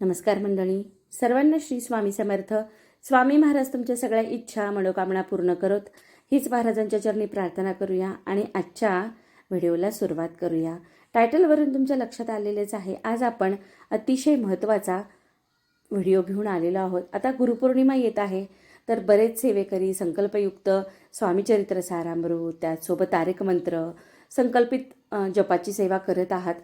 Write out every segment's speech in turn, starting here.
नमस्कार मंडळी. सर्वांना श्री स्वामी समर्थ. स्वामी महाराज तुमच्या सगळ्या इच्छा मनोकामना पूर्ण करत. हीच महाराजांच्या चरणी प्रार्थना करूया आणि आजच्या व्हिडिओला सुरुवात करूया. टायटलवरून तुमच्या लक्षात आलेलेच आहे. आज आपण अतिशय महत्त्वाचा व्हिडिओ घेऊन आलेलो आहोत. आता गुरुपौर्णिमा येत आहे. तर बरेच सेवेकरी संकल्पयुक्त स्वामीचरित्र सारामृत त्याचसोबत तारक मंत्र संकल्पित जपाची सेवा करत आहात.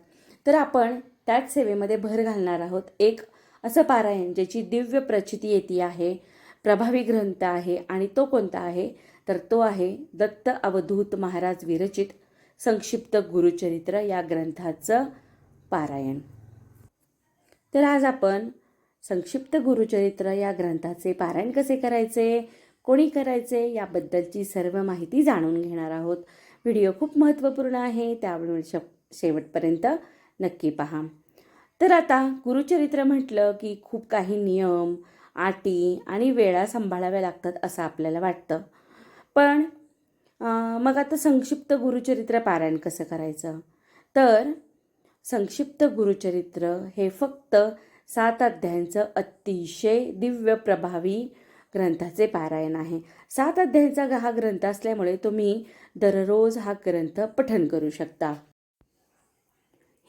तर आपण त्याच सेवेमध्ये भर घालणार आहोत. एक असं पारायण ज्याची दिव्य प्रचिती येते आहे प्रभावी ग्रंथ आहे आणि तो कोणता आहे? तर तो आहे दत्त अवधूत महाराज विरचित संक्षिप्त गुरुचरित्र या ग्रंथाचं पारायण. तर आज आपण संक्षिप्त गुरुचरित्र या ग्रंथाचे पारायण कसे करायचे कोणी करायचे याबद्दलची सर्व माहिती जाणून घेणार आहोत. व्हिडिओ खूप महत्त्वपूर्ण आहे त्यामुळे श शेवटपर्यंत नक्की पहा. तर आता गुरुचरित्र म्हटलं की खूप काही नियम अटी आणि वेळा सांभाळाव्या लागतात असं आपल्याला वाटतं. पण मग आता संक्षिप्त गुरुचरित्र पारायण कसं करायचं? तर संक्षिप्त गुरुचरित्र हे फक्त सात अध्यायांचं अतिशय दिव्य प्रभावी ग्रंथाचे पारायण आहे. सात अध्यायांचा हा ग्रंथ असल्यामुळे तुम्ही दररोज हा ग्रंथ पठन करू शकता.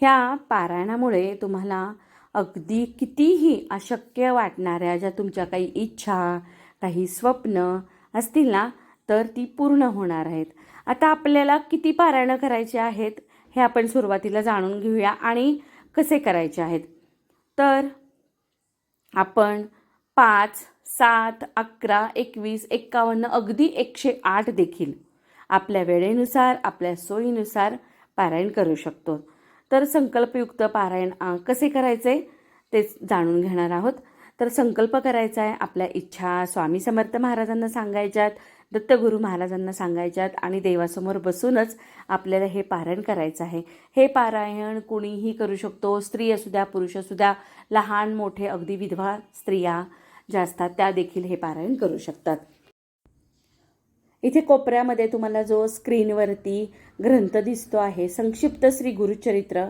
ह्या पारायणामुळे तुम्हाला अगदी कितीही अशक्य वाटणाऱ्या ज्या तुमच्या काही इच्छा काही स्वप्न असतील ना तर ती पूर्ण होणार आहेत. आता आपल्याला किती पारायणं करायची आहेत हे आपण सुरुवातीला जाणून घेऊया आणि कसे करायचे आहेत. तर आपण पाच सात अकरा एकवीस एक्कावन्न अगदी एकशे आठ देखील आपल्या वेळेनुसार आपल्या सोयीनुसार पारायण करू शकतो. तर संकल्पयुक्त पारायण कसे करायचे ते जाणून घेणार आहोत. तर संकल्प करायचा आहे आपल्या इच्छा स्वामी समर्थ महाराजांना सांगायच्यात दत्तगुरू महाराजांना सांगायच्यात आणि देवासमोर बसूनच आपल्याला हे पारायण करायचं आहे. हे पारायण कुणीही करू शकतो स्त्री असू द्या पुरुष असू द्या लहान मोठे अगदी विधवा स्त्रिया ज्या असतात त्या देखील हे पारायण करू शकतात. इथे कोपऱ्यामध्ये तुम्हाला जो स्क्रीनवरती ग्रंथ दिसतो आहे संक्षिप्त श्री गुरुचरित्र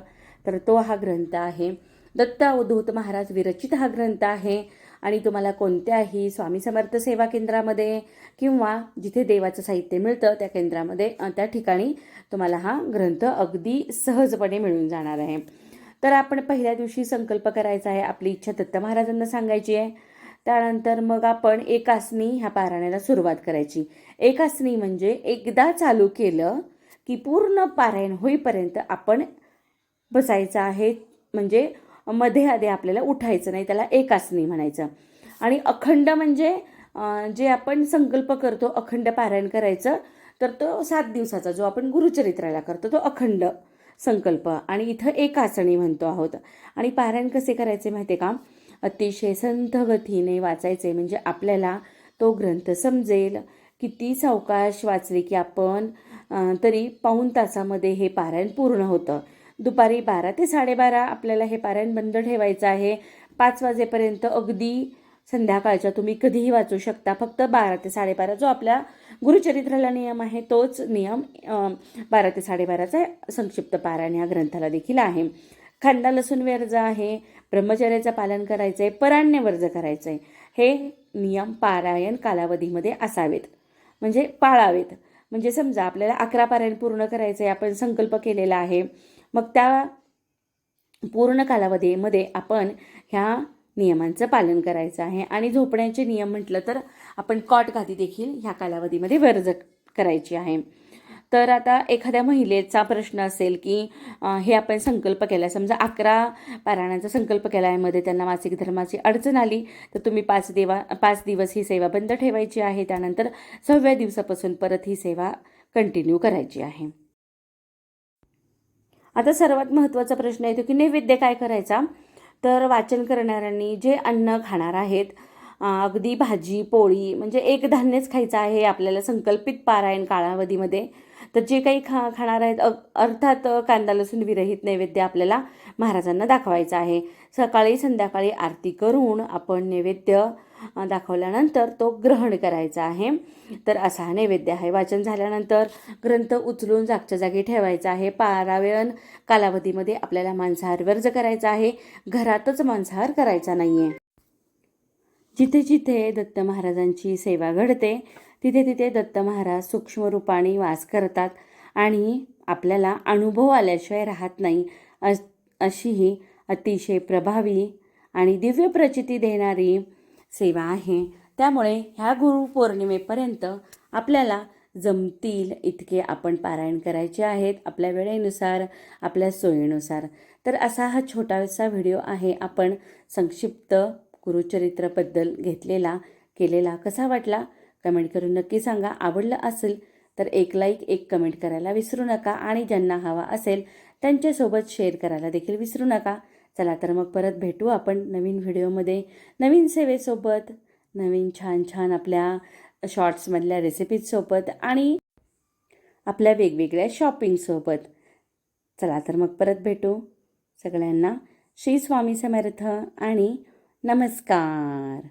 तर तो हा ग्रंथ आहे. दत्त अवधूत महाराज विरचित हा ग्रंथ आहे आणि तुम्हाला कोणत्याही स्वामी समर्थ सेवा केंद्रामध्ये किंवा जिथे देवाचं साहित्य मिळतं त्या केंद्रामध्ये त्या ठिकाणी तुम्हाला हा ग्रंथ अगदी सहजपणे मिळून जाणार आहे. तर आपण पहिल्या दिवशी संकल्प करायचा आहे आपली इच्छा दत्त महाराजांना सांगायची आहे. त्यानंतर मग आपण एकासनी ह्या पारायणाला सुरुवात करायची. एकासनी म्हणजे एकदा चालू केलं की पूर्ण पारायण होईपर्यंत आपण बसायचं आहे. म्हणजे मध्ये आधी आपल्याला उठायचं नाही त्याला एकासनी म्हणायचं. आणि अखंड म्हणजे जे आपण संकल्प करतो अखंड पारायण करायचं तर तो सात दिवसाचा जो आपण गुरुचरित्राला करतो तो अखंड संकल्प. आणि इथं एकासणी म्हणतो आहोत. आणि पारायण कसे करायचे माहिती आहे का? अतिशय संथ गतीने वाचायचे. म्हणजे आपल्याला तो ग्रंथ समजेल. किती सावकाश वाचले की आपण तरी पाऊण तासामध्ये हे पारायण पूर्ण होतं. दुपारी बारा ते साडेबारा आपल्याला हे पारायण बंद ठेवायचं आहे. पाच वाजेपर्यंत अगदी संध्याकाळच्या तुम्ही कधीही वाचू शकता. फक्त बारा ते साडेबारा जो आपल्या गुरुचरित्राला नियम आहे तोच नियम बारा ते साडेबाराचा संक्षिप्त पारायण या ग्रंथाला देखील आहे. खांदा लसूण वर्ज आहे. ब्रह्मचर्याचं पालन करायचं आहे पराण्य वर्ज करायचं आहे हे नियम पारायण कालावधीमध्ये असावेत. म्हणजे पाळावेत. म्हणजे समजा आपल्याला अकरा पारायण पूर्ण करायचं आहे आपण संकल्प केलेला आहे. मग त्या पूर्ण कालावधीमध्ये आपण ह्या नियमांचं पालन करायचं आहे. आणि झोपण्याचे नियम म्हटलं तर आपण कॉट गादी देखील ह्या कालावधीमध्ये वर्ज करायची आहे. तर आता एखाद्या महिलेचा प्रश्न असेल की हे आपण संकल्प केला समजा अकरा पारायणाचा संकल्प केला आहे मध्ये त्यांना मासिक धर्माची अडचण आली तर तुम्ही पाच देवा पाच दिवस ही सेवा बंद ठेवायची आहे त्यानंतर सहाव्या दिवसापासून परत ही सेवा कंटिन्यू करायची आहे. आता सर्वात महत्त्वाचा प्रश्न येतो की नैवेद्य काय करायचा? तर वाचन करणाऱ्यांनी जे अन्न खाणार आहेत अगदी भाजी पोळी म्हणजे एक धान्यच खायचं आहे आपल्याला संकल्पित पारायण कालावधीमध्ये. तर जे काही खा खाणार आहेत अ अर्थात कांदा लसूण विरहित नैवेद्य आपल्याला महाराजांना दाखवायचा आहे. सकाळी संध्याकाळी आरती करून आपण नैवेद्य दाखवल्यानंतर तो ग्रहण करायचा आहे. तर असा हा नैवेद्य आहे. वाचन झाल्यानंतर ग्रंथ उचलून जागच्या जागी ठेवायचा आहे. पारायण कालावधीमध्ये आपल्याला मांसाहार वर्ज करायचा आहे. घरातच मांसाहार करायचा नाही आहे जिथे जिथे दत्त महाराजांची सेवा घडते तिथे तिथे दत्त महाराज सूक्ष्मरूपाने वास करतात आणि आपल्याला अनुभव आल्याशिवाय राहत नाही. अश अशी ही अतिशय प्रभावी आणि दिव्य प्रचिती देणारी सेवा आहे. त्यामुळे ह्या गुरुपौर्णिमेपर्यंत आपल्याला जमतील इतके आपण पारायण करायचे आहेत आपल्या वेळेनुसार आपल्या सोयीनुसार. तर असा हा छोटासा व्हिडिओ आहे. आपण संक्षिप्त गुरुचरित्राबद्दल घेतलेला केलेला कसा वाटला? कमेंट करून नक्की सांगा. आवडलं असेल तर एक लाईक एक कमेंट करायला विसरू नका आणि ज्यांना हवा असेल त्यांच्यासोबत शेअर करायला देखील विसरू नका. चला तर मग परत भेटू आपण नवीन व्हिडिओमध्ये नवीन सेवेसोबत नवीन छान छान आपल्या शॉर्ट्समधल्या रेसिपीजसोबत आणि आपल्या वेगवेगळ्या शॉपिंगसोबत चला तर मग परत भेटू. सगळ्यांना श्री स्वामी समर्थ आणि नमस्कार.